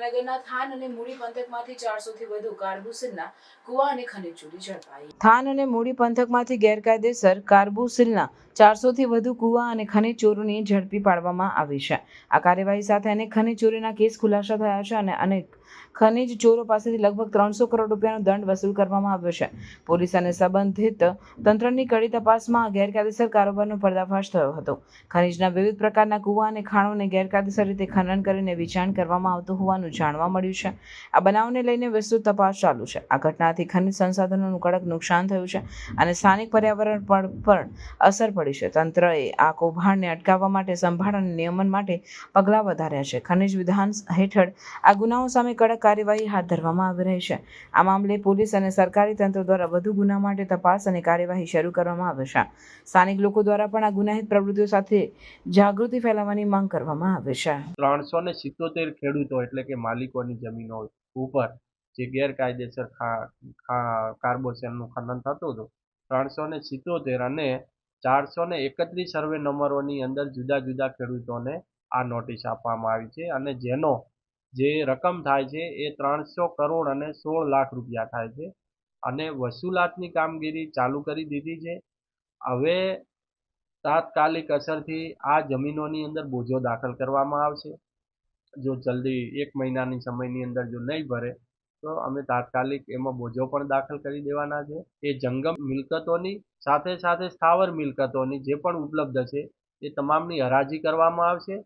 સુરેન્દ્રનગરના થાન અને મૂડી પંથકમાંથી ચારસોથી વધુ કાર્બુસિલના કુવા અને ખનીજ ચોરી ઝડપાઈ. થાન અને મૂડી પંથકમાંથી ગેરકાયદેસર કાર્બુસિલના ચારસોથી વધુ કુવા અને ખનિજ ચોરીની ઝડપી પાડવામાં આવી છે. આ કાર્યવાહી સાથે અનેક ખનીજ ચોરીના કેસ ખુલાસા થયા છે અને અનેક ખનીજ ચોરો પાસેથી લગભગ ત્રણસો કરોડ રૂપિયાનો દંડ વસૂલ કરવામાં આવ્યો છે. પોલીસ અને સંબંધિત તંત્રની કડી તપાસમાં ગેરકાયદેસર કારોબારનો પર્દાફાશ થયો હતો. ખનીજના વિવિધ પ્રકારના કુવા અને ખાણોને ગેરકાયદેસર રીતે ખનન કરીને વેચાણ કરવામાં આવતું હોવાનું જાણવા મળ્યું છે. આ બનાવને લઈને વિસ્તૃત તપાસ ચાલુ છે. આ ઘટનાથી ખનિજ સંસાધનોનું કડક નુકસાન થયું છે અને સ્થાનિક પર્યાવરણ પર પણ અસર પડી છે. તંત્રએ આ કૌભાંડને અટકાવવા માટે સંભાળ અને નિયમન માટે પગલાં વધાર્યા છે. ખનિજ વિધાન હેઠળ આ ગુનાઓ સામે કડક કાર્યવાહી હાથ ધરવામાં આવી રહી છે. આ મામલે પોલીસ અને સરકારી તંત્ર દ્વારા વધુ ગુના માટે તપાસ અને કાર્યવાહી શરૂ કરવામાં આવે છે. સ્થાનિક લોકો દ્વારા પણ આ ગુનાહિત પ્રવૃત્તિઓ સાથે જાગૃતિ ફેલાવવાની માંગ કરવામાં આવે છે. ત્રણસો ને સિત્તોતેર ખેડૂતો એટલે કે માલિકોની જમીનો ઉપર જે ગેરકાયદેસર કાર્બોસેલનું ખનન થતું હતું. ત્રણસો ને સિત્તોતેર અને ચારસો ને એકત્રીસ સર્વે નંબરોની અંદર જુદા જુદા ખેડૂતોને આ નોટિસ આપવામાં આવી છે અને જેનો જે રકમ થાય છે એ ત્રણસો કરોડ અને સોળ લાખ રૂપિયા થાય છે અને વસૂલાતની કામગીરી ચાલુ કરી દીધી છે. હવે તાત્કાલિક અસરથી આ જમીનોની અંદર બોજો દાખલ કરવામાં આવશે. જો જલ્દી એક મહિનાની સમયની અંદર જો નહીં ભરે, તો અમે તાત્કાલિક એમાં બોજો પણ દાખલ કરી દેવાના છે. એ જંગમ મિલકતોની સાથે સાથે સ્થાવર મિલકતોની જે પણ ઉપલબ્ધ છે, એ તમામની હરાજી કરવામાં આવશે.